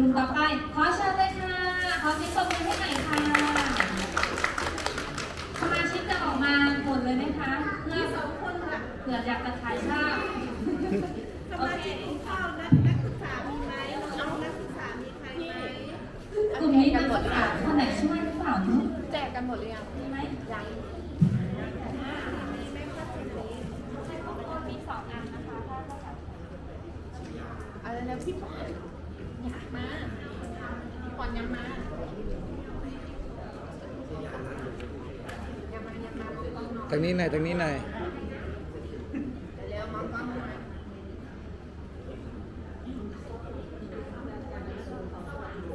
ลุ่มต่อไป ขอเชิญเลยค่ะ ขอเสียงปรบมือให้หน่อยค่ะ สมาชิกจะออกมาหมดเลยไหมคะ เพื่อสองคนค่ะเผื่ออยากจะถ่ายภาพสมาชิกกินข้าวนักนักศึกษามีไหมน้องนักศึกษามีใครไหมกลุ่มนี้นักศึกษาคนไหนช่วยหรือเปล่าเนอะแจกกันหมดหรือยังมีไหมยังมีสองอันนะคะถ้าเท่ากับอะไรแล้วพี่ปอนอยากมาพี่ปอนยังมายังมายังมาซื้อกล้องน้อง ทางนี้หน่อยทางนี้หน่อยเร็วมองกล้องมา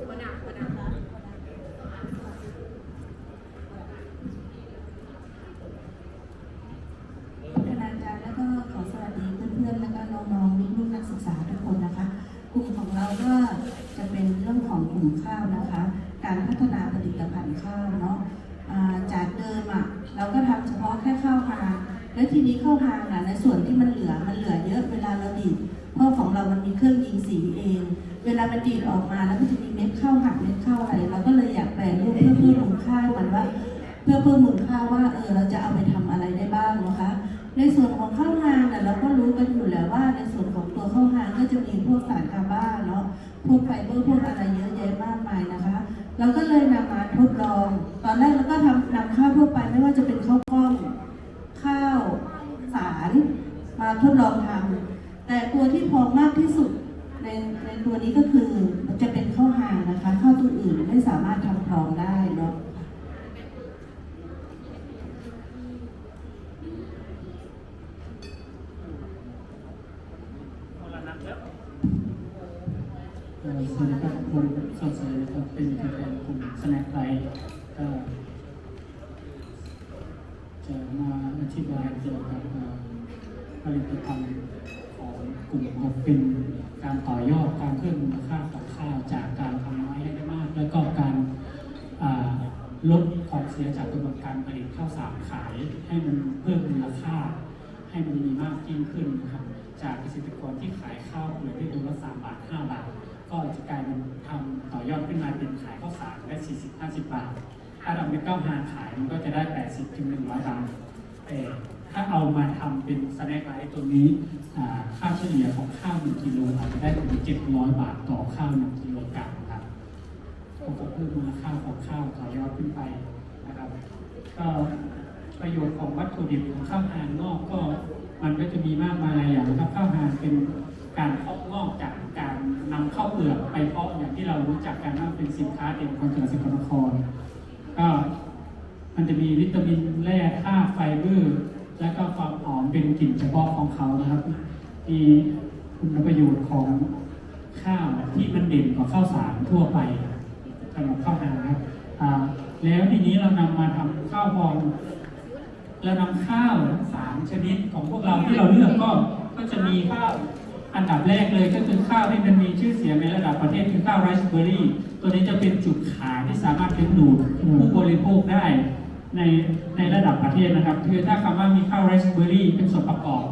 คนหนักคนหนัการแล้วก็ขอสวัสดีเพื่อนๆแล้วก็น้องๆลูกๆนักศึกษาทุกคนนะคะกลุ่มของเราก็จะเป็นเรื่องของกลุ่มข้าวนะคะ การพัฒนาผลิตภัณฑ์ข้าวเนาะ ทีนี้ข้าวหางอะในส่วนที่มันเหลือมันเหลือเยอะเวลาเราดีดเพราะของเรามันมีเครื่องยิงสีเอง เวลามันดีดออกมาแล้วมันจะมีเม็ดข้าวหักเม็ดข้าวอะไรเราก็เลยอยากแปลรูปเพื่อเพิ่มมูลค่ามันว่า เพื่อเพิ่มมูลค่าว่าเออเราจะเอาไปทำอะไรได้บ้างนะคะ ในส่วนของข้าวหางเนี่ยเราก็รู้กันอยู่แล้วว่า ในส่วนของตัวข้าวหางก็จะมีพวกสารคาร์บ้าเนาะพวกไฟเบอร์พวกอะไรเยอะแยะมากมายนะคะ เราก็เลยนำมาทดลอง ตอนแรกเราก็ทำนำข้าวทั่วไปไม่ว่าจะเป็นข้าวกล้อง ข้าวสารมาทดลองทำแต่ตัวที่พอมากที่สุดในในตัวนี้ก็คือมันจะเป็นข้าวหางนะคะข้าวตัวอื่นไม่ สามารถทำพร้อมได้เนาะเสวัสดีครับผมสอดใสนะครับ เป็นตัวแทนกลุ่มสแน็คไลท์ก็จะมาอธิบายเกี่ยวกับผลิตภัณฑ์ของกลุ่มของเป็นการต่อยอดการเพิ่มมูลค่าของข้าวจาก วนการผลิตข้าวสารขายให้มันเพิ่มมูลค่า ให้มันมีมากยิ่งขึ้นนะครับจากเกษตรกรที่ขายข้าวเปลือกได้ดูละสามบาทห้าบาท ก็จะกลายเป็นทำต่อยอดขึ้นมาเป็นขายข้าวสารได้สี่สิบห้าสิบบาท ถ้าเราไม่ก้าวหาขายมันก็จะได้แปดสิบถึงหนึ่งร้อยบาทแต่ถ้าเอามาทำเป็นสแน็คไลท์ตัวนี้ค่าเฉลี่ยของข้าวหนึ่งกิโลอาจจะได้ถึงเจ็ดร้อยบาทต่อข้าวหนึ่งกิโลกรัมครับก็เพิ่มมูลค่าของข้าวต่อยอดขึ้นไป นะครับก็ประโยชน์ของวัตถุดิบของข้าวหางนอกก็มันก็จะมีมากมายหลายอย่างนะครับข้าวหางเป็นการเพาะงอกจากการนำข้าวเปลือกไปเพาะอย่างที่เรารู้จักกันว่าเป็นสินค้าเด่นของจังหวัดสกลนครก็มันจะมีวิตามินแร่ธาตุไฟเบอร์และก็ความหอมเป็นกลิ่นเฉพาะของเขานะครับ มีคุณประโยชน์ของข้าวที่มันเด่นกว่าข้าวสารทั่วไปสำหรับข้าวหางนะครับ แล้วทีนี้เรานำมาทำข้าวพองเรานำข้าวทั้งสามชนิดของพวกเราที่เราเลือกก็ก็จะมีข้าวอันดับแรกเลยก็คือข้าวที่มันมีชื่อเสียงในระดับประเทศคือข้าวไรซ์เบอร์รี่ ตัวนี้จะเป็นจุดขายที่สามารถดึงดูดผู้บริโภคได้ในในระดับประเทศนะครับ คือถ้าคำว่ามีข้าวไรซ์เบอร์รี่เป็นส่วนประกอบ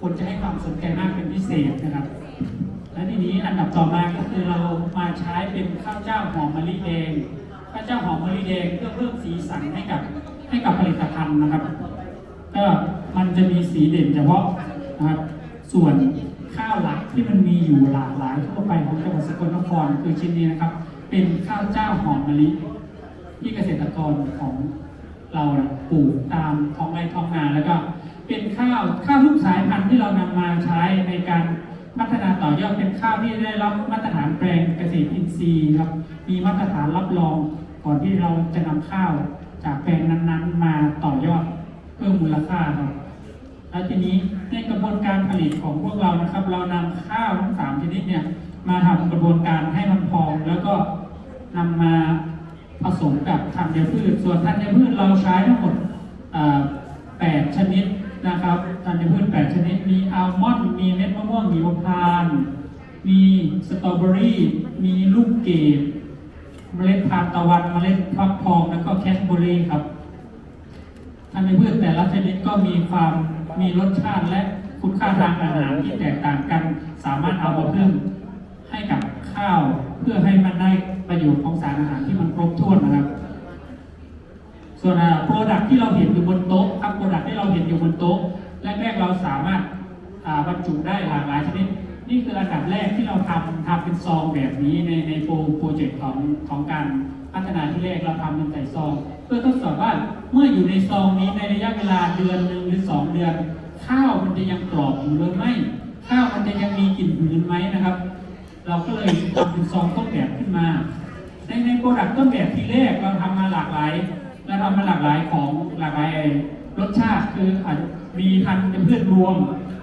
คนจะให้ความสนใจมากเป็นพิเศษนะครับ และทีนี้อันดับต่อมาก็คือเรามาใช้เป็นข้าวเจ้าหอมมะลิแดง ข้าวเจ้าหอมมะลิแดงเพื่อเพิ่มสีสันให้กับให้กับผลิตภัณฑ์นะครับ ก็มันจะมีสีเด่นเฉพาะนะครับส่วนข้าวหลักที่มันมีอยู่หลากหลายทั่วไปของจังหวัดสกลนครคือชิ้นนี้นะครับ เป็นข้าวเจ้าหอมมะลิที่เกษตรกรของเราปลูกตามท้องไร่ท้องนาแล้วก็เป็นข้าวข้าวทุกสายพันธุ์ที่เรานำมาใช้ในการพัฒนาต่อยอดเป็นข้าวที่ได้รับมาตรฐานแปลงเกษตรอินทรีย์ครับมีมาตรฐานรับรอง ก่อนที่เราจะนำข้าวจากแปลงนั้นๆ มาต่อยอดเพิ่มมูลค่าครับแล้วทีนี้ในกระบวนการผลิตของพวกเรานะครับ เรานำข้าวทั้งสามชนิดเนี่ยมาทำกระบวนการให้มันพองแล้วก็นำมาผสมกับธัญพืช ส่วนธัญพืชเราใช้ทั้งหมดแปดชนิดนะครับธัญพืชแปดชนิด มีอัลมอนด์ มีเม็ดมะม่วงหิมพานต์มีสตรอเบอรี่ มีลูกเกด เมล็ดทานตะวันเมล็ดฟักทองแล้วก็แคสเบอรี่ครับธัญพืชแต่ละชนิดก็มีความมีรสชาติและคุณค่าทางอาหารที่แตกต่างกัน สามารถเอามาเพิ่มให้กับข้าวเพื่อให้มันได้ประโยชน์ของสารอาหารที่มันครบถ้วนนะครับ ส่วนโปรดักที่เราเห็นอยู่บนโต๊ะครับโปรดักที่เราเห็นอยู่บนโต๊ะแรกๆเราสามารถบรรจุได้หลากหลายชนิด นี่คืออันดับแรกที่เราทำทำเป็นซองแบบนี้ในในโปรโปรเจกต์ของของการพัฒนาที่แรกเราทำเป็นใส่ซอง เพื่อทดสอบว่าเมื่ออยู่ในซองนี้ในระยะเวลาเดือนหนึ่งหรือสองเดือน ข้าวมันจะยังกรอบอยู่หรือไม่ข้าวมันจะยังมีกลิ่นหืนไหมนะครับ เราก็เลยทำเป็นซองต้นแบบขึ้นมา ในในโปรดักต์ต้นแบบที่แรกเราทำมาหลากหลายเราทำมาหลากหลายของหลากหลายรสชาติคืออาจจะมีพันธุ์เป็นพืชรวม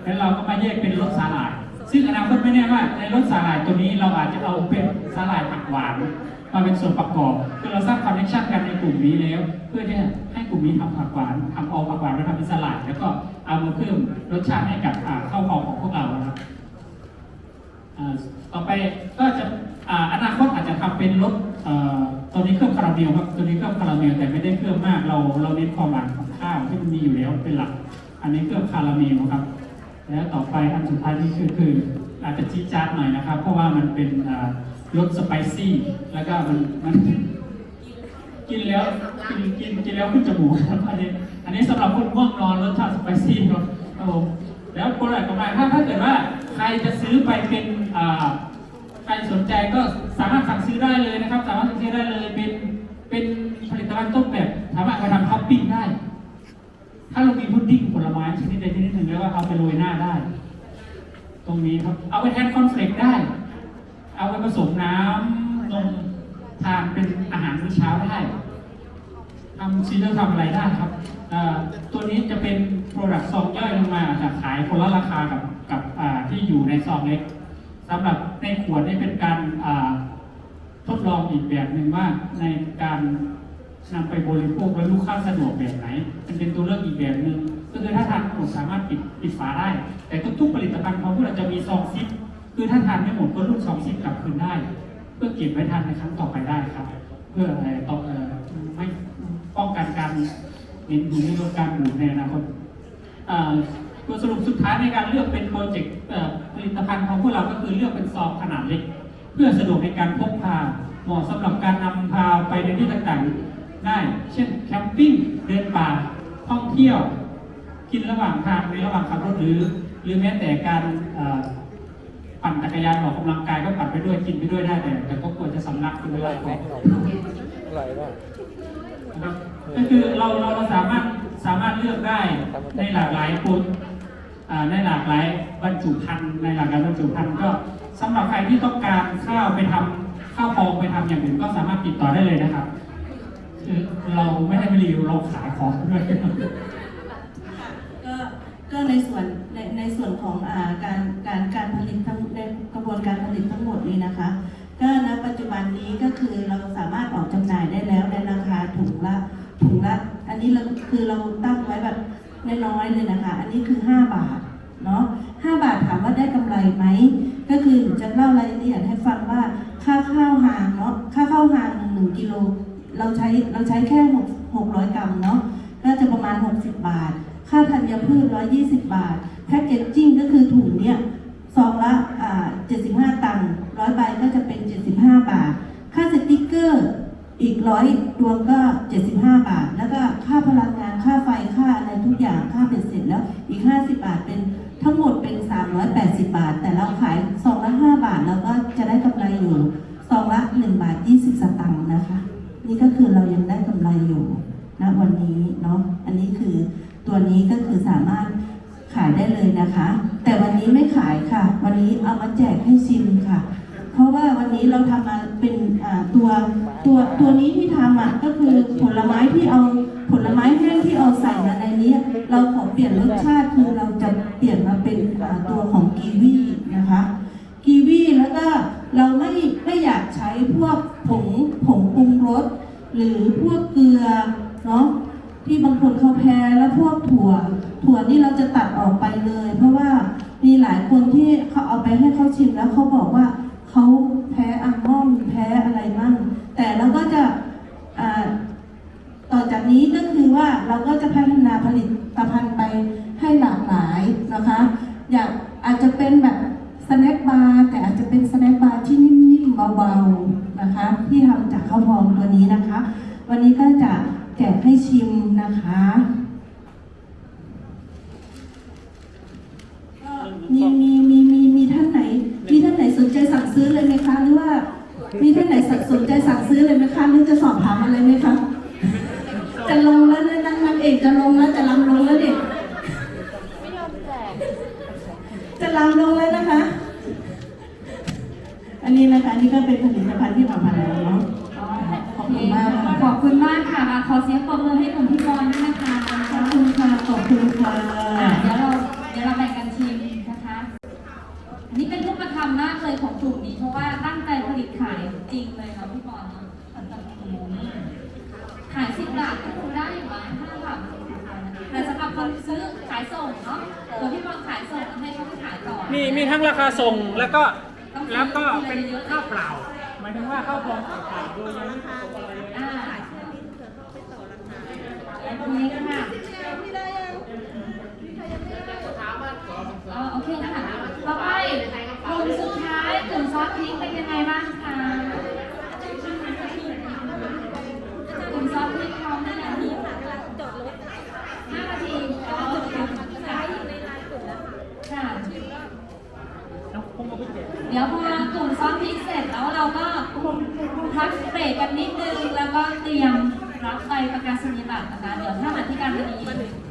แล้วเราก็มาแยกเป็นรสสาหร่าย ซึ่งอนาคตไม่แน่ว่าในรสสาหร่ายตัวนี้เราอาจจะเอาเป็นสาหร่ายผักหวานมาเป็นส่วนประกอบคือเราสร้างคอนเนคชันกันในกลุ่มนี้แล้ว เพื่อที่จะให้กลุ่มนี้ทำผักหวานทำเอาผักหวานมาทำเป็นสลัดแล้วก็เอามาเพิ่มรสชาติให้กับข้าวของของพวกเรานะครับอ่าต่อไปก็จะอ่าอนาคตอาจจะทำเป็นรถเอ่อตัวนี้เครื่องคาราเมลครับตัวนี้เครื่องคาราเมลแต่ไม่ได้เครื่องมากเราเราเน้นความหวานของข้าวที่มันมีอยู่แล้วเป็นหลัก อันนี้เครื่องคาราเมลครับ แล้วต่อไปอันสุดท้ายนี่คือคืออาจจะจี๊ดจ๊าดหน่อยนะครับ เพราะว่ามันเป็นรสสไปซี่ แล้วก็มันมันกินแล้วกินกินกินแล้วขึ้นจมูกครับอันนี้อันนี้สำหรับคนง่วงนอนรสชาติสไปซี่ครับครับผมแล้วโปรดักต์ต่อไปถ้าถ้าเกิดว่าใครจะซื้อไปเป็นอ่าใครสนใจก็สามารถสั่งซื้อได้เลยนะครับ สามารถสั่งซื้อได้เลยเป็นเป็นผลิตภัณฑ์ต้นแบบสามารถเอาไปทำท็อปปิ้ง ถ้าเรามีพุดดิ้งผลไม้ชนิดใดชนิดหนึ่งแล้วก็เอาไปโรยหน้าได้ ตรงนี้ครับ เอาไปแทนคอนเฟลกได้ เอาไปผสมน้ำนมทานเป็นอาหารมื้อเช้าได้ทำซีเรียลทำอะไรได้ครับตัวนี้จะเป็นโปรดักต์ซองย่อยลงมาจะขายคนละราคากับกับที่อยู่ในซองเล็กสำหรับในขวดนี่เป็นการทดลองอีกแบบหนึ่งว่าในการ นำไปบริโภคแล้วลูกค้าสะดวกแบบไหนมันเป็นตัวเลือกอีกแบบหนึ่งก็คือถ้าทานไม่หมดสามารถปิดปิดฝาได้ แต่ทุกๆผลิตภัณฑ์ของพวกเราจะมีซองซิปคือถ้าทานไม่หมดก็รูดซองซิปกลับคืนได้ เพื่อเก็บไว้ทานในครั้งต่อไปได้ครับ เพื่ออะไรต่อไม่ป้องกันการเห็นหูลดการบูดในอนาคตอ่อตัวสรุปสุดท้ายในการเลือกเป็นโปรเจกต์ผลิตภัณฑ์ของพวกเราก็คือเลือกเป็นซองขนาดเล็ก เพื่อสะดวกในการพกพาเหมาะสำหรับการนำพาไปในที่ต่างๆ ได้ เช่นแคมปิ้งเดินป่าท่องเที่ยว กินระหว่างทางในระหว่างขับรถหรือ หรือแม้แต่การเอ่อปั่นจักรยานออกกำลังกายก็ปั่นไปด้วยกินไปด้วยได้แต่แต่ก็ควรจะสำลักกินด้วยก่อนอร่อยป่ะนะครับก็คือเราเราเราสามารถสามารถเลือกได้ในหลากหลายคนอ่าในหลากหลายบรรจุภัณฑ์ในหลากหลายบรรจุภัณฑ์ก็สำหรับใครที่ต้องการข้าวไปทำข้าวพองไปทำอย่างอื่นก็สามารถติดต่อได้เลยนะครับคือ เราไม่ได้ไปรีวิวเราขายของด้วยก็ก็ในส่วนในในส่วนของอ่าการการการผลิตทั้งในกระบวนการผลิตทั้งหมดนี้นะคะ ก็ณปัจจุบันนี้ก็คือเราสามารถออกจำหน่ายได้แล้วในราคาถุงละถุงละอันนี้เราคือเราตั้งไว้แบบน้อยๆเลยนะคะ อันนี้คือ 5 บาทเนาะ5บาทถามว่าได้กำไรไหม ก็คือจะเล่ารายละเอียดให้ฟังว่าค่าข้าวหางเนาะค่าข้าวหางหนึ่งกิโล เราใช้เราใช้แค่6 600 กรัมเนาะก็จะประมาณ 60 บาท ค่าธัญพืช 120 บาท แพ็กเกจจิ้งก็คือถุงเนี่ยซองละอ่า75 ตังค์ร้อยใบก็จะเป็น 75 บาท ค่าสติ๊กเกอร์อีกร้อยดวงก็ 75 บาท แล้วก็ค่าพลังงานค่าไฟค่าอะไรทุกอย่างค่าเป็นเสร็จแล้วอีก 50 บาทเป็นทั้งหมดเป็น 380 บาท แต่เราขายซองละ 5 บาท แล้วก็จะได้กำไรอยู่ซองละ 1 บาท 20 สตังค์นะคะ นี่ก็คือเรายังได้กำไรอยู่ณวันนี้เนาะอันนี้คือตัวนี้ก็คือสามารถขายได้เลยนะคะ แต่วันนี้ไม่ขายค่ะ วันนี้เอามาแจกให้ชิมค่ะ เพราะว่าวันนี้เราทำมาเป็นตัวตัวตัวนี้ที่ทำอะก็คือผลไม้ที่เอาผลไม้แห้งที่เอาใส่มาในนี้ เราขอเปลี่ยนรสชาติคือเราจะเปลี่ยนมาเป็นตัวของกีวีนะคะกีวีแล้วก็เราไม่ไม่อยากใช้พวกผง งปรุงรสหรือพวกเกลือเนาะที่บางคนเขาแพ้แล้วพวกถั่ว ถั่วนี่เราจะตัดออกไปเลย เพราะว่ามีหลายคนที่เขาเอาไปให้เขาชิมแล้วเขาบอกว่าเขาแพ้อัลมอนด์แพ้อะไรมั่งแต่เราก็จะต่อจากนี้ก็คือว่าเราก็จะพัฒนาผลิตภัณฑ์ไปให้หลากหลายนะคะ อยากอาจจะเป็นแบบสแน็คบาร์แต่อาจจะเป็นสแน็คบาร์ที่นิ่มๆเบาๆ นะคะ ที่ทำจากข้าวพองตัวนี้นะคะ วันนี้ก็จะแจกให้ชิมนะคะมีมีมีมีมีท่านไหน มีท่านไหนสนใจสั่งซื้อเลยไหมคะ หรือว่ามีท่านไหนสนใจสั่งซื้อเลยไหมคะหรือจะสอบถามอะไรไหมคะ แล้วก็แล้วก็เป็นข้าวเปล่า หมายถึงว่าข้าวพองเปล่าๆโดยยังไม่ผสมอะไรเลยอ่าเชื่อมิ้นเผื่อเขาไปต่อราคาอันนี้ค่ะโอเคนะคะต่อไปกลุ่มสุดท้ายกลุ่มซอสพริกเป็นยังไงบ้างคะกลุ่มซอสพริกพร้อมได้แล้วนี่ จอดรถ ห้านาทีอ๋อโอเค ขายอยู่ในไลน์กลุ่มแล้วค่ะ ค่ะ แล้วผม เดี๋ยวพอกลุ่มซอสพริกเสร็จแล้วเราก็พักเบรกกันนิดนึงแล้วก็เตรียมรับใบประกาศนียบัตรนะคะเดี๋ยวถ้ามาที่การบดี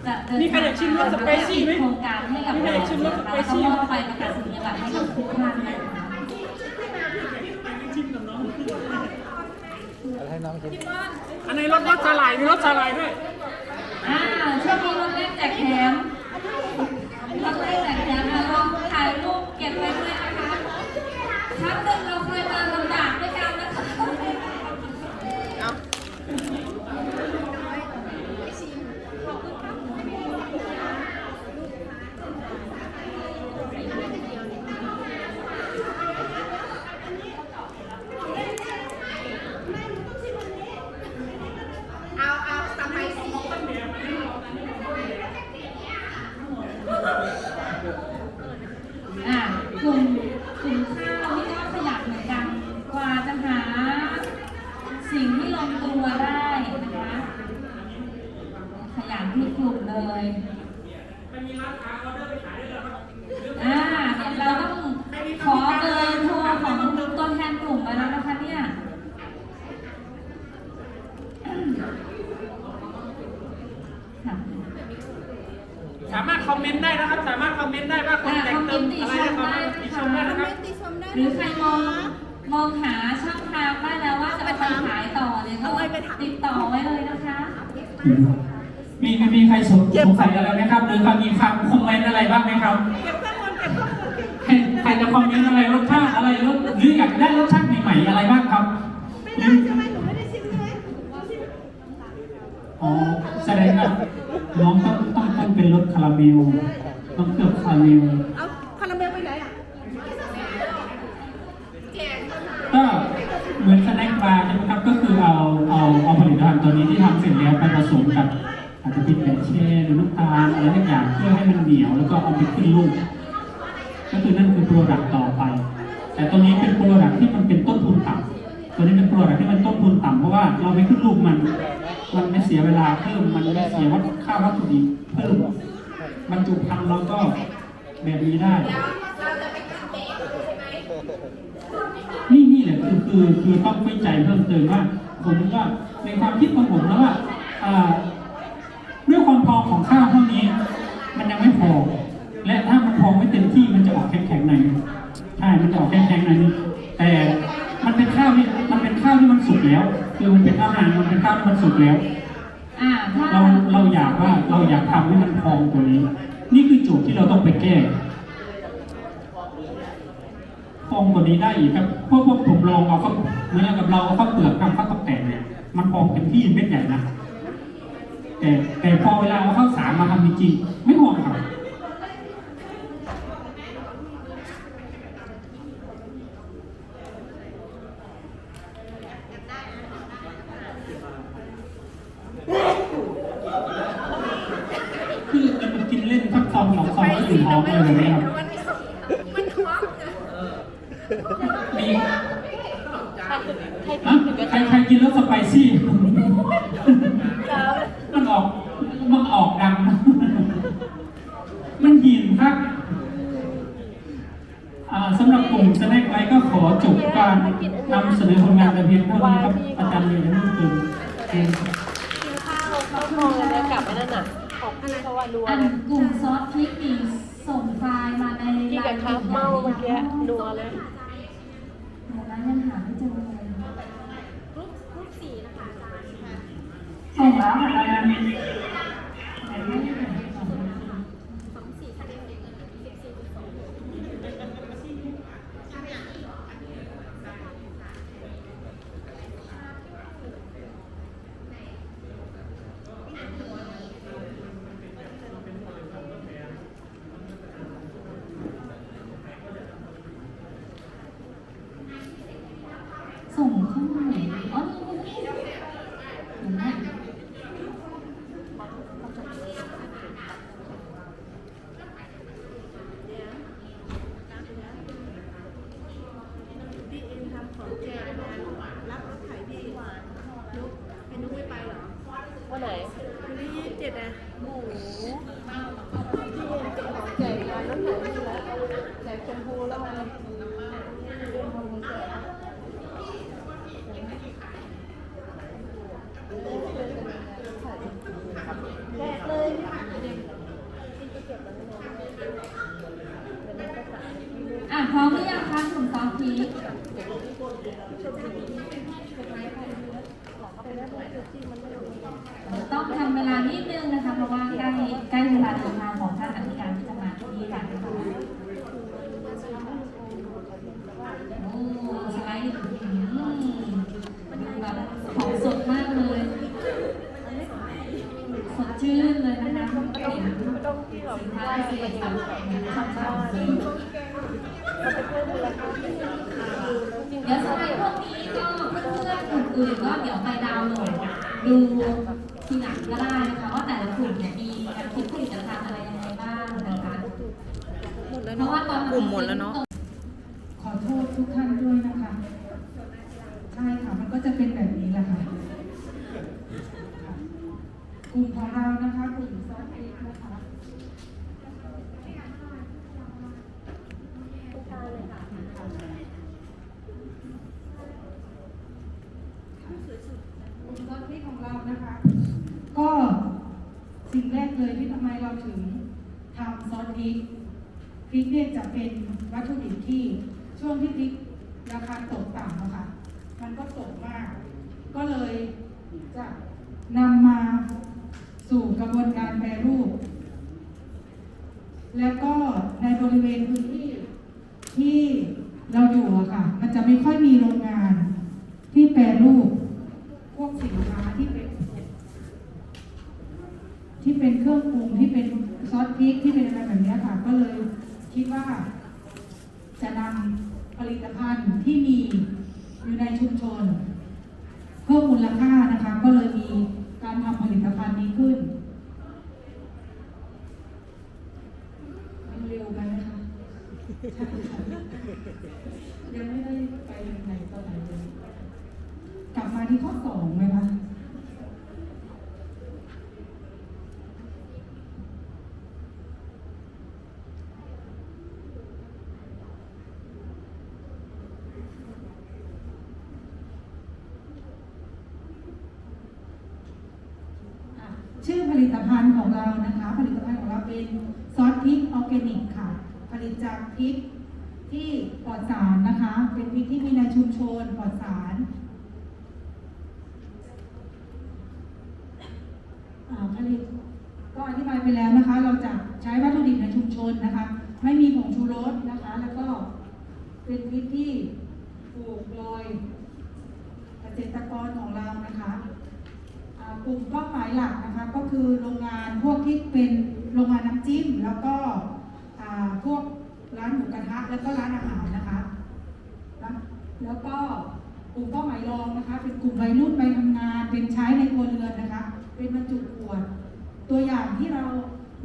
จะเดินนี่ใครอยากชิมรสสไปซี่ไหมโครงการให้กับเราอยากชิมรสสไปแล้วก็มอบใบประกาศนียบัตรให้กับทุกท่านนะคะชิมกับน้องเอาให้น้องกินอันนี้รสรสสลายมีรสสลายด้วยอ่าช่วงนี้รถเล่นแจกแถมรถเล่นแจกแถมนะลองถ่ายรูปเก็บไว้ด้วยนะคะครั้งหนึ่งเราเคยมาลำบากด้วยกันนะคะ เอาเอาสมัยสี อ่ากลุ่มกลุ่มข้าวนี่ก็ขยันเหมือนกัน กว่าจะหา สิ่งที่ลงตัวได้นะคะ ขยันที่กลุ่มเลยอ่าเดี๋ยวเราต้องขอเบอร์โทรของตัวแทนกลุ่มมาแล้วนะคะเนี่ย ค่ะ สามารถคอมเมนต์ได้นะครับ สามารถคอมเมนต์ได้ว่าคนแต่งเติมอะไรนะครับติชมได้นะครับ ติชมได้หรือใครมองมองหาช่องทางได้แล้วว่าจะไปขายต่อเนี่ยก็ติดต่อไว้เลยนะคะมีมีมีใครสงสงสัยอะไรไหมครับ หรือมีคำคอมเมนต์อะไรบ้างไหมครับเก็บข้อมูลเก็บข้อมูลเก็บใครใครจะคอมเมนต์อะไรรสชาติอะไรรสหรืออยากได้รสชาติใหม่ๆอะไรบ้างครับไม่ได้ใช่ไหมหนูไม่ได้ชิมใช่ไหมอ๋อ รสคาราเมลต้องเคลือบคาราเมลเอาคาราเมลไปไหนอะก็เหมือนสแน็คบาร์ใช่ไหมครับก็คือเอาเอาเอาผลิตภัณฑ์ตัวนี้ที่ทำเสร็จแล้วไปผสมกับอาจจะเป็นแบนเช่หรือน้ำตาลอะไรทุกอย่างเพื่อให้มันเหนียวแล้วก็เอาไปขึ้นรูปก็คือนั่นคือโปรดักต์ต่อไป แต่ตัวนี้เป็นโปรดักต์ที่มันเป็นต้นทุนต่ำตัวนี้เป็นโปรดักต์ที่มันต้นทุนต่ำเพราะว่าเราไปขึ้นรูปมัน มันไม่เสียเวลาเพิ่มมันไม่เสียวัตถุค่าวัตถุดิบเพิ่ม บรรจุภัณฑ์เราก็แบบนี้ได้ นี่นี่แหละคือคือคือต้องวิจัยเพิ่มเติมว่า ผมว่าในความคิดของผมแล้วว่าด้วยความพองของข้าวเท่านี้ มันยังไม่พอ และถ้ามันพองไม่เต็มที่มันจะออกแข็งๆหน่อยใช่มันจะออกแข็งๆหน่อยนึงแต่มันเป็นข้าวที่มันเป็นข้าวที่มันสุกแล้ว คือมันเป็นอาหารมันเป็นข้าวที่มันสุกแล้ว อ่าถ้าเราเราอยากว่าเราอยากทำให้มันพองกว่านี้ นี่คือโจทย์ที่เราต้องไปแก้พองกว่านี้ได้อีกครับพวกพวกผมลองเอาข้าเหมือนกับเราเอาข้าเปลือกทำข้าวตอกแต่งเนี่ยมันพองเต็มที่เม็ดใหญ่นะแต่แต่พอเวลาเอาข้าวสารมาทำจริงๆไม่พองครับ คือมันกินเล่นสักซองสองซองแล้วอยู่ท้องเลยแบบนี้ครับ มันท้อง มี ใคร ฮะ กินถึงกระ ใคร จาย ใครกินรสสไปซี่ จ้า มันออก มันออกดัง มันหินครับอ่าสำหรับกลุ่มสแน็คไลท์ก็ขอจบการนำเสนอผลงานแต่เพียงเท่านี้ครับ อาจารย์มีอะไรเพิ่มเติมเชิญครับ กินข้าวเขามองเลยกลับไปนั่นน่ะของพี่เขาว่ารัว อัน เลย กลุ่มซอสพริกนี่ส่งไฟล์มาใน กินกับข้าวเมาเมื่อกี้นัวเลย เดี๋ยวนะยังหาไม่เจอเลย รูปรูปสีนะคะอาจารย์ค่ะ ส่งแล้วเหมือนกันนะไหนไม่เห็น สองสี่คะแนนสิบสี่จุดสอง ส่งข้างไหนอ๋อนี่นี่นี่เห็นไหม พี่เอ็มทำของแจกงานรับรถไถพี่นุ๊กเป็นนุ๊กไม่ไปเหรอ วันไหน วันที่ยี่สิบเจ็ดอะ หมูพี่เอ็นเป็นของแจกงานรถไหนนี่แล้วแจกชมพูแล้วอะไรเรื่องของแจกแจกเลยค่ะ อะพร้อมหรือยังคะกลุ่มซอสพริกต้องทำเวลานิดนึงนะคะ เพราะว่าใกล้ใกล้เวลาเดินทางของท่านอธิการที่จะมาที่นี่แล้วนะคะโอ้สไลด์อืมแบบของสดมากเลย สดชื่นเลยนะคะเห็น ต้องที่แบบ สินค้า ว่า เกษ เป็น ตร อย่าง ฉ่ำ ทำบ้าน ๆ มันจะเพิ่มมูลค่าจริง เดี๋ยวสไลด์พวกนี้ก็เพื่อนๆกลุ่มอื่นก็เดี๋ยวไปดาวน์โหลดดูทีหลังก็ได้นะคะว่าแต่ละกลุ่มเนี่ยมีแนวคิดผลิตภัณฑ์อะไรยังไงบ้างนะคะ หมด แล้วเพราะว่าตอนกลุ่มหมดแล้วเนาะ ขอโทษทุกท่านด้วยนะคะ ใช่ค่ะ มันก็จะเป็นแบบนี้แหละค่ะค่ะกลุ่มของเรานะคะกลุ่มซอฟต์เอ็กนะคะกลุ่มซอสพริกของเรานะคะ ก็สิ่งแรกเลยที่ทำไมเราถึงทำซอสพริก พริกเนี่ยจะเป็นวัตถุดิบที่ช่วงที่พริกราคาตกต่ำอะค่ะมันก็ตกมาก ก็เลยจะนำมาสู่กระบวนการแปรรูป แล้วก็ในบริเวณพื้นที่ที่เราอยู่อะค่ะ มันจะไม่ค่อยมีโรงงานที่แปรรูป พวกสินค้าที่เป็น ที่เป็นเครื่องปรุงที่เป็นซอสพริกที่เป็นอะไรแบบนี้ค่ะ ก็เลย คิดว่าจะนำผลิตภัณฑ์ที่มีอยู่ในชุมชน เพิ่มมูลค่านะคะ ก็เลยมีการทำผลิตภัณฑ์นี้ขึ้นเร็วไปไหมคะคะยังไม่ได้ไปไหนตอนไหนเลยกลับมาที่ข้อสองไหมคะชื่อผ ลิตภัณฑ์ของเรานะคะ ผลิตภัณฑ์ของเราเป็นซอสพริกออร์แกนิกค่ะ ผลิตจากพริกที่ปลอดสารนะคะ เป็นพริกที่มีในชุมชนปลอดสารผลิตก็อธิบายไปแล้วนะคะ เราจะใช้วัตถุดิบในชุมชนนะคะ ไม่มีผงชูรสนะคะ แล้วก็เป็นพริกที่ปลูกโดยเกษตรกรของเรานะคะ กลุ่มเป้าหมายหลักนะคะก็คือโรงงานพวกที่เป็นโรงงานน้ำจิ้ม แล้วก็พวกร้านหมูกระทะแล้วก็ร้านอาหารนะคะแล้วแล้วก็กลุ่มเป้าหมายรองนะคะ เป็นกลุ่มวัยรุ่นไปทำงาน เป็นใช้ในครัวเรือนนะคะ เป็นบรรจุขวด ตัวอย่างที่เรา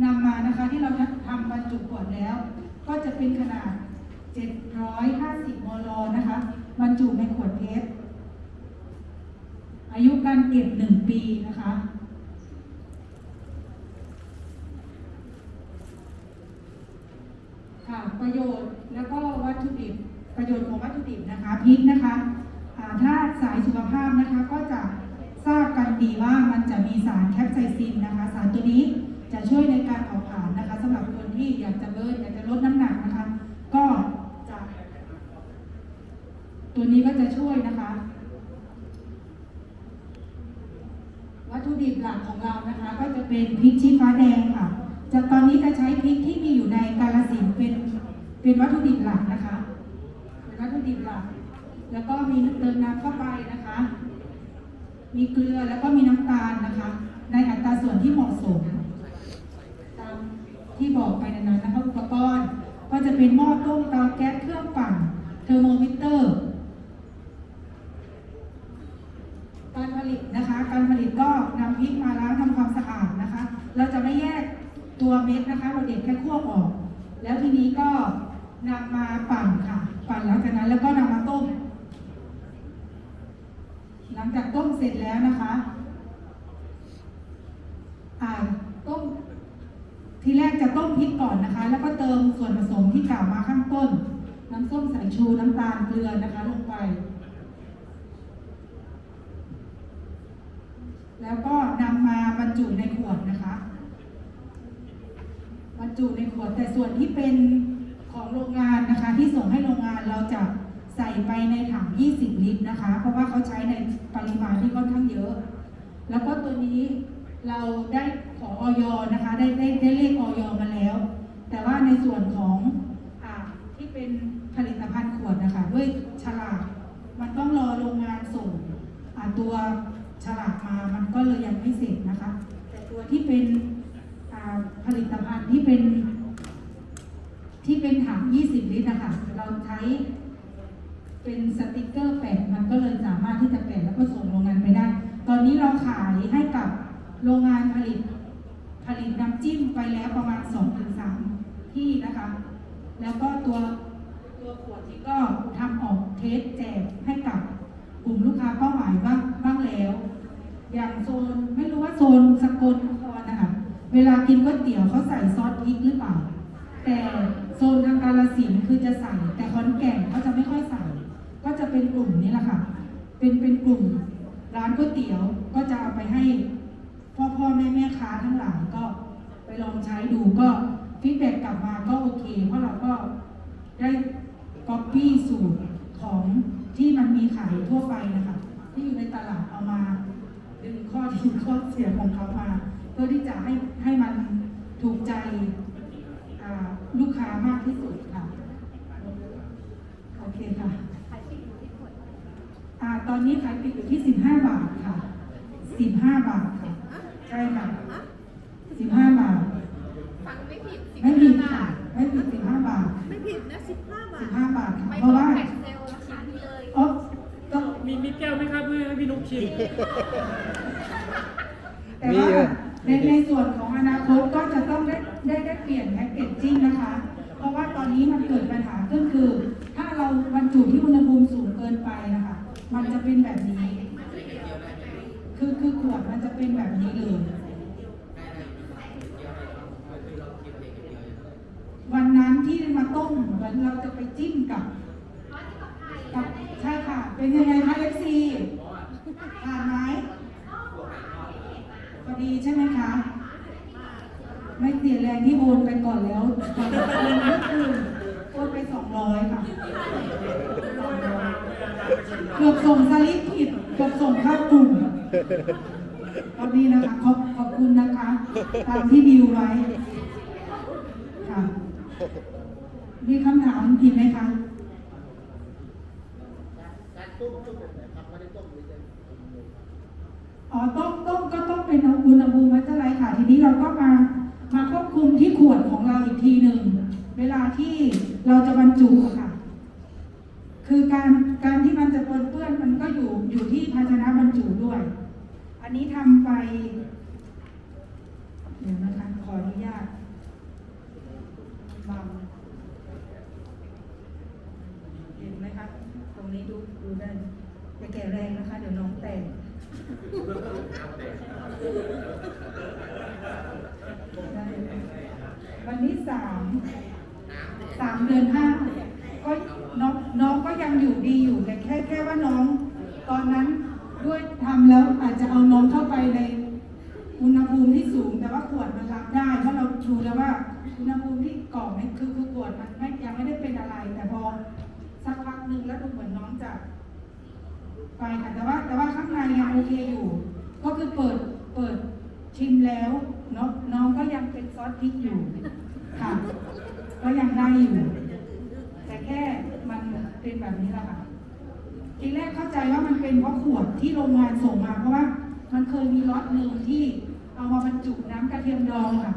นำมานะคะที่เราทำบรรจุขวดแล้ว ก็จะเป็นขนาด 750 มลนะคะบรรจุในขวดเพชร อายุการเก็บหนึ่งปีนะคะค่ะประโยชน์แล้วก็วัตถุดิบประโยชน์ของวัตถุดิบนะคะพริกนะคะอ่าถ้าสายสุขภาพนะคะก็จะทราบกันดีว่ามันจะมีสารแคปไซซินนะคะ สารตัวนี้จะช่วยในการเผาผลาญนะคะสำหรับคนที่อยากจะเบิร์นอยากจะลดน้ำหนักนะคะ ก็จะตัวนี้ก็จะช่วยนะคะ วัตถุดิบหลักของเรานะคะ ก็จะ เป็นพริกชี้ฟ้าแดงค่ะจะตอนนี้จะใช้พริกที่มีอยู่ในกาลสินเป็นเป็นวัตถุดิบหลักนะคะเป็นวัตถุดิบหลัก แล้วก็มีเติมน้ำเข้าไปนะคะ มีเกลือแล้วก็มีน้ำตาลนะคะ ในอัตราส่วนที่เหมาะสมตามที่บอกไปในนั้นนะคะอุปกรณ์ก็จะเป็นหม้อต้มเตาแก๊สเครื่องปั่นเทอร์โมมิเตอร์ การผลิตนะคะ การผลิตก็นำพริกมาล้างทำความสะอาด เราจะไม่แยกตัวเม็ดนะคะ เราเด็ดแค่ขั้วออก แล้วทีนี้ก็นำมาปั่นค่ะ ปั่นหลังจากนั้นแล้วก็นำมาต้ม หลังจากต้มเสร็จแล้วนะคะอ่าต้ม ทีแรกจะต้มพริกก่อนนะคะ แล้วก็เติมส่วนผสมที่กล่าวมาข้างต้น น้ำส้มสายชูน้ำตาลเกลือนะคะ ลงไป แล้วก็นำมาบรรจุในขวดนะคะ บรรจุในขวดแต่ส่วนที่เป็นของโรงงานนะคะ ที่ส่งให้โรงงานเราจะใส่ไปในถัง 20 ลิตรนะคะ เพราะว่าเขาใช้ในปริมาณที่ค่อนข้างเยอะ แล้วก็ตัวนี้เราได้ขอออยนะคะได้ได้ได้เลขออยมาแล้ว แต่ว่าในส่วนของอที่เป็นผลิตภัณฑ์ขวดนะคะ ด้วยฉลากมันต้องรอโรงงานส่งตัว ฉลากมามันก็เลยยังไม่เสร็จนะคะ แต่ตัวที่เป็นผลิตภัณฑ์ที่เป็นที่เป็นถัง 20 ลิตรนะคะเราใช้เป็นสติกเกอร์แปะมันก็เลยสามารถที่จะแปะแล้วก็ส่งโรงงานไปได้ ตอนนี้เราขายให้กับโรงงานผลิตผลิตน้ำจิ้มไปแล้วประมาณ 2-3 ที่นะคะ แล้วก็ตัวตัวขวดที่ก็ทำออกเทสแจกให้กับ กลุ่มลูกค้าเป้าหมายบ้างบ้างแล้ว อย่างโซนไม่รู้ว่าโซนสกลนครนะคะเวลากินก๋วยเตี๋ยวเขาใส่ซอสพริกหรือเปล่า แต่โซนทางกาลสินคือจะใส่แต่ขอนแก่นเขาจะไม่ค่อยใส่ ก็จะเป็นกลุ่มนี้แหละค่ะ เป็นเป็นกลุ่มร้านก๋วยเตี๋ยวก็จะเอาไปให้พ่อพ่อแม่แม่ค้าทั้งหลายก็ไปลองใช้ดูก็ฟีดแบ็กกลับมาก็โอเค เพราะเราก็ได้ก๊อปปี้สูตรของ ที่มันมีขายทั่วไปนะคะ ที่อยู่ในตลาดเอามา ดึงข้อดีข้อเสียของเขามา เพื่อที่จะให้ให้มันถูกใจอ่าลูกค้ามากที่สุดค่ะโอเคค่ะอ่าตอนนี้ขายปลีกอยู่ที่ 15 บาทค่ะ 15 บาทค่ะ ใช่ค่ะ 15 บาท ฟังไม่ผิดไม่ผิดค่ะ ไม่ผิด 15 บาท ไม่ผิดนะ 15 บาท 15 บาทค่ะไม่เพต้อราะงว่าแท็กเซลล์ราคานี้เลย อ๋อต้อง มีมี แก้วไหมครับเพื่อให้พี่นุ๊กชิม แต่มีว่าเยอะในในส่วนของอนาคตก็จะต้องได้ได้ได้เปลี่ยนแพ็กเกจจิ้งนะคะ เพราะว่าตอนนี้มันเกิดปัญหาก็คือ ถ้าเราบรรจุที่อุณหภูมิสูงเกินไปนะคะ มันจะเป็นแบบนี้ คือคือขวดมันจะเป็นแบบนี้เลย วันนั้นที่มาต้มเหมือนเราจะไปจิ้มกับกับใช่ค่ะ เป็นยังไงคะเอฟซีผ่านไหมพอดีใช่ไหมคะ ไม่เสียแรงที่โอนไปก่อนแล้วก่อนนเมื่อคืนโอนไปสองร้อยค่ะ เกือบส่งสลิปผิด เกือบส่งเข้ากลุ่มตอนนี้นะคะขอบขอบคุณนะคะ ตามที่ดิวไว้ ค่ะ มีคำถามผิดไหมคะ อ๋อต้มต้มก็ต้องเป็นอุณหภูมิวัดอะไรค่ะ ทีนี้เราก็มามาควบคุมที่ขวดของเราอีกทีหนึ่งเวลาที่เราจะบรรจุค่ะ คือการการที่มันจะปนเปื้อนมันก็อยู่อยู่ที่ภาชนะบรรจุด้วย อันนี้ทำไป เดี๋ยวนะคะขออนุญาตวางเห็นไหมคะ ต รงนี้ดูดูได้อย่าแก่แรงนะคะ เดี๋ยวน้องแตกวันนี้สามสามเดือนห้าก็น้องน้องก็ยังอยู่ดีอยู่แต่แค่แค่ว่าน้อง ไปค่ะแต่ว่าแต่ว่าข้างในยังโอเคอยู่ ก็คือเปิดเปิดชิมแล้วเนาะน้องก็ยังเป็นซอสพริกอยู่ค่ะ ก็ยังได้อยู่แต่แค่มันเป็นแบบนี้แหละค่ะทีแรกเข้าใจว่ามันเป็นเพราะขวดที่โรงงานส่งมาเพราะว่า มันเคยมีล็อตหนึ่งที่เอามาบรรจุน้ำกระเทียมดองค่ะ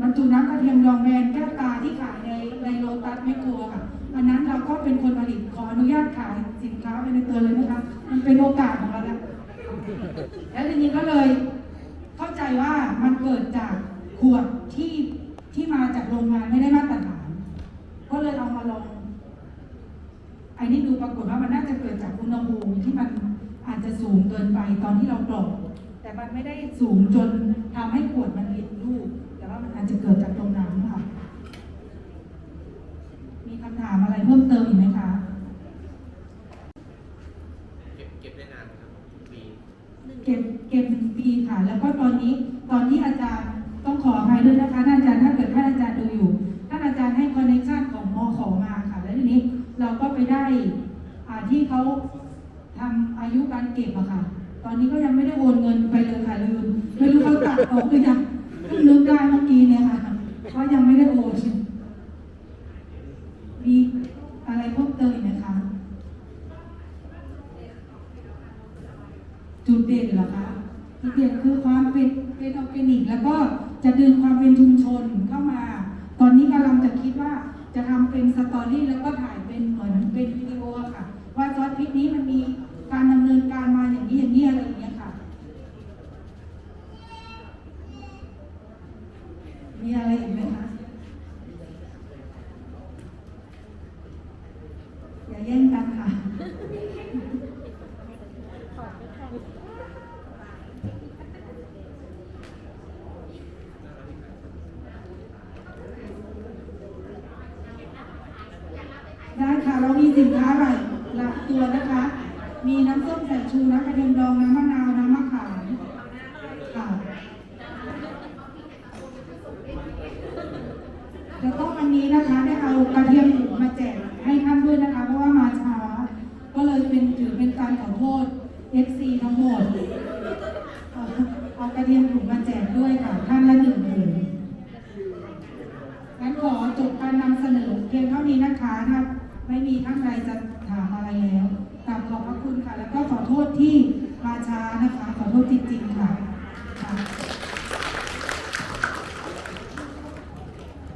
บรรจุน้ำกระเทียมดองแบรนด์แก้วตาที่ขายในในโลตัสแมคโครค่ะอันนั้นเราก็เป็นคนผลิตขออนุญาตขายสินค้าไปในตัวเลยนะคะ มันเป็นโอกาสของเราแล้วแล้วทีนี้ก็เลย เข้าใจว่ามันเกิดจากขวดที่ที่มาจากโรงงานไม่ได้มาตรฐาน ก็เลยเอามาลองอันนี้ดูปรากฏว่ามันน่าจะเกิดจากอุณหภูมิที่มันอาจจะสูงเกินไปตอนที่เรากรอกแต่มันไม่ได้สูงจนทำให้ขวดมันผิดรูปแต่ว่ามันอาจจะเกิดจากตรงนั้นค่ะ มีคำถามอะไรเพิ่มเติมอีกไหมคะ เก็บเก็บได้นานครับปี เก็บหนึ่งปีค่ะ แล้วก็ตอนนี้ตอนที่อาจารย์ต้องขออภัยด้วยนะคะท่านอาจารย์ถ้าเกิดท่านอาจารย์ดูอยู่ท่านอาจารย์ให้คอนเนคชั่นของมอขอมาค่ะ แล้วทีนี้เราก็ไปได้อที่เขาทำอายุการเก็บอะค่ะ ตอนนี้ก็ยังไม่ได้โอนเงินไปเลยค่ะลืมไม่รู้เขาตัดออกหรือยังเพิ่งนึกได้เมื่อกี้เนี่ยค่ะว่าะยังไม่ได้โอนมีอะไรเพิ่มเติมอีกไหมคะ จุดเด่นเหรอคะจุดเด่นคือความเป็น เป็นออร์แกนิก แล้วก็จะดึงความเป็นชุมชนเข้ามา ตอนนี้กำลังจะคิดว่าจะทำเป็นสตอรี่แล้วก็ถ่ายเป็นเหมือนเป็นวิดีโอค่ะ ว่าซอสพริกนี้มันมีการดำเนินการมาอย่างนี้อย่างนี้อะไรอย่างเงี้ยค่ะ มีอะไรอีกไหมคะอย่าแย่งกันค่ะ ได้ค่ะ เรามีสินค้าหลายหลักตัวนะคะ มีน้ำส้มสายชูน้ำกระเทียมดองน้ำมะนาว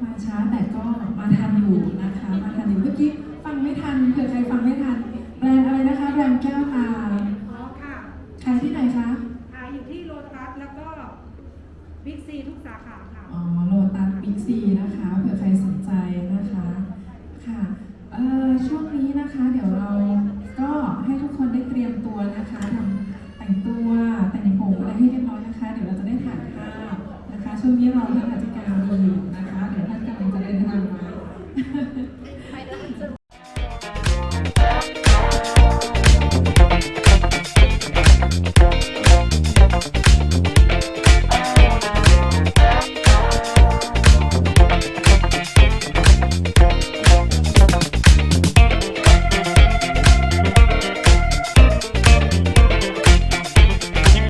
มาช้าแต่ก็มาทันอยู่นะคะ มาทันอยู่เมื่อกี้ฟังไม่ทันเผื่อใครฟังไม่ทัน แบรนด์อะไรนะคะแบรนด์แก้วตาอ๋ค่ขายที่ไหนคะขายอยู่ที่โลตัสแล้วก็บิ๊กซีทุกสาขาค่ะ อ๋อโลตัสบิ๊กซีนะคะเผื่อใครสนใจนะคะค่ะเอ่อช่วงนี้นะคะ เดี๋ยวเราก็ให้ทุกคนได้เตรียมตัวนะคะทำแต่งตัวแต่งผมอะไรให้เรียบร้อยนะคะ เดี๋ยวเราจะได้ถ่ายภาพนะคะ ช่วงนี้เราทั้